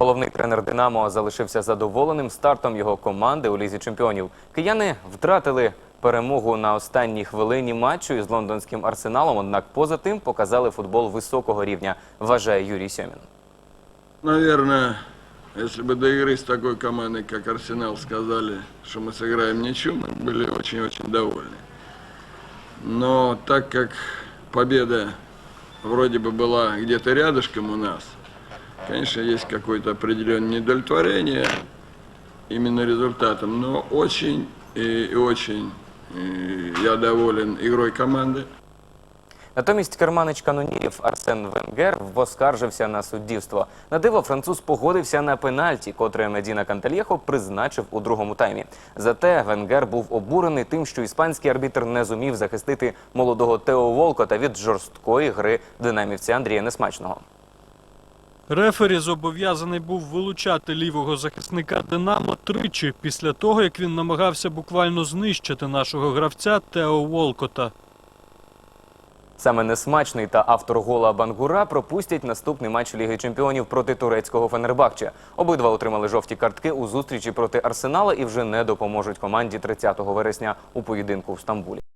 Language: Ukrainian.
Головний тренер Динамо залишився задоволеним стартом його команди у лізі чемпіонів. Кияни втратили перемогу на останній хвилині матчу із лондонським арсеналом. Однак поза тим показали футбол високого рівня, вважає Юрій Сьомін. Наверное, если бы до игры с такой командой, как Арсенал, сказали, что мы сыграем ничью, мы были очень-очень довольны. Но так как победа вроде бы была где-то рядышком у нас, конечно, есть какое-то определенное недовлетворение именно результатом, но очень и, очень я доволен игрой команды. Натомість керманич канонірів Арсен Венгер воскаржився на суддівство. На диво француз погодився на пенальті, котре Медіна Кантальєхо призначив у другому таймі. Зате Венгер був обурений тим, що іспанський арбітр не зумів захистити молодого Тео Волкота від жорсткої гри динамівця Андрія Несмачного. Рефері зобов'язаний був вилучати лівого захисника Динамо тричі після того, як він намагався буквально знищити нашого гравця Тео Волкота. Саме несмачний та автор гола Бангура пропустять наступний матч Ліги Чемпіонів проти турецького Фенербахче. Обидва отримали жовті картки у зустрічі проти Арсенала і вже не допоможуть команді 30 вересня у поєдинку в Стамбулі.